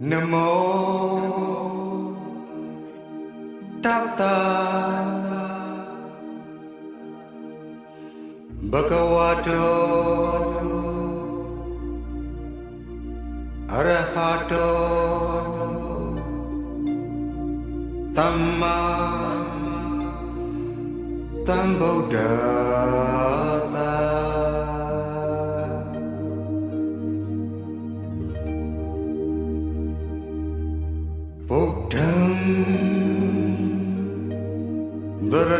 Namo Tata Bhagavato. Arahato. Tamma. Tambodha दर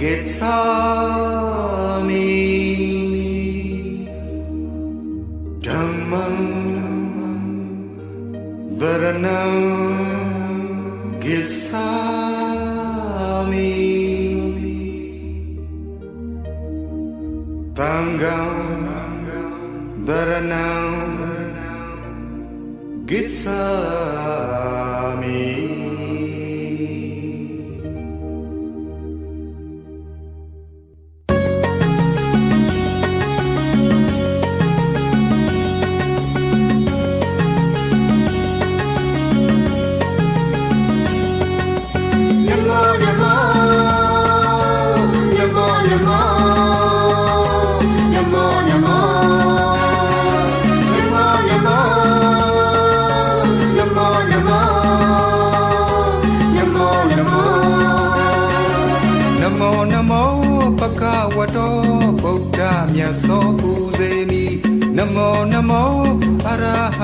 गीत सामी डी सामी तंग दर गीत सामी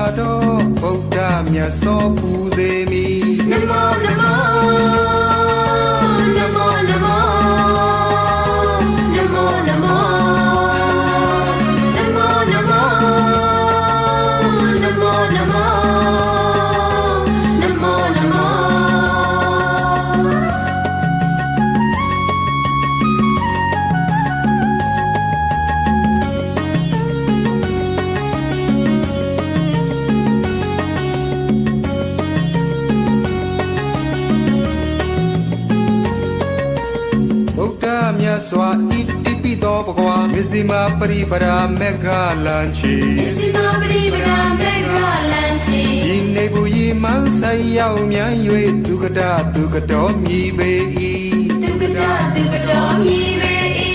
Arahato Buddha မြတ်စွာဘုရားမိ စွာဣတိပိသောဘဂဝါမစ္စည်းမပရိပရာမေဃလန်ချီ Sima Bri Bra Mega Lanchi ဒီနေဘူးရီမန်းဆိုင်ရောက်မြန်း၍ဒုက္ကတဒုက္ကတော်မြည်ပေ၏ Dukata Dukato Mi Ve I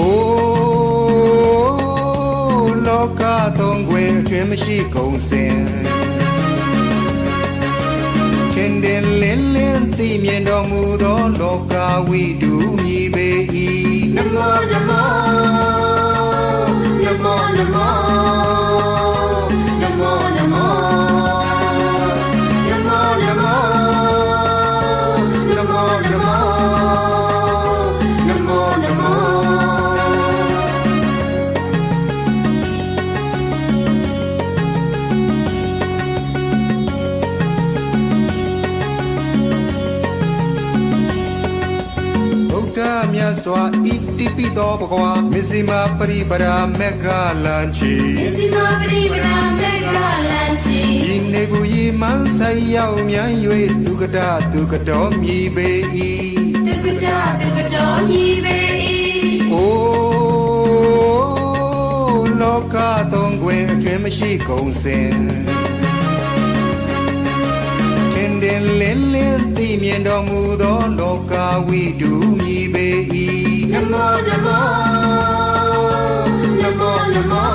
အိုးလောကသုံးခွင်အခင်မရှိကုန်စင်ခင်တင်လင်းလင်းသိမြင်တော်မူသောလောကဝိတုမြည်ပေ၏ Namo Namo ဗုဒ္ဓမြတ်စွာဣတိပိသောဘဂဝါမစ္စည်းမပရိပရာမေဃလန်ချီ Sima Bri Bra Mega Lanchi ဒီနေဘူးရီမန်းဆိုင်ရောက်မြန်း၍ဒုက္ကတဒုက္ကတော်မြည်ပေ၏ Dukata Dukato Mi Ve I အိုးလောကသုံးခွင်အခင်မရှိကုန်စင်တင်တင်လင်းလင်းသိမြင်တော်မူသောလောကဝိတုမြည်ပေ၏ Namo Namo Namo Namo Namo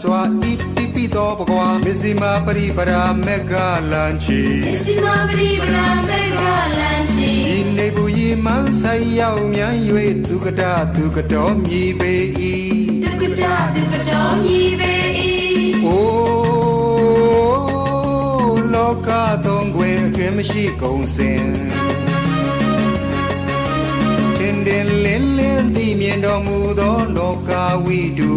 စွာဣတိပိသောဘဂဝါမစ္စည်းမပရိပရာမေဃလန်ချီ Sima Bri Bra Mega Lanchi ဒီနေဘူးရီမန်းဆိုင်ရောက်မြန်း၍ဒုက္ကတဒုက္ကတော်မြည်ပေ၏ Dukata Dukato Mi Ve I အိုးလောကသုံးခွင်အခင်မရှိကုန်စင်တင်တင်လင်းလင်းသိမြင်တော်မူသောလောကဝိတု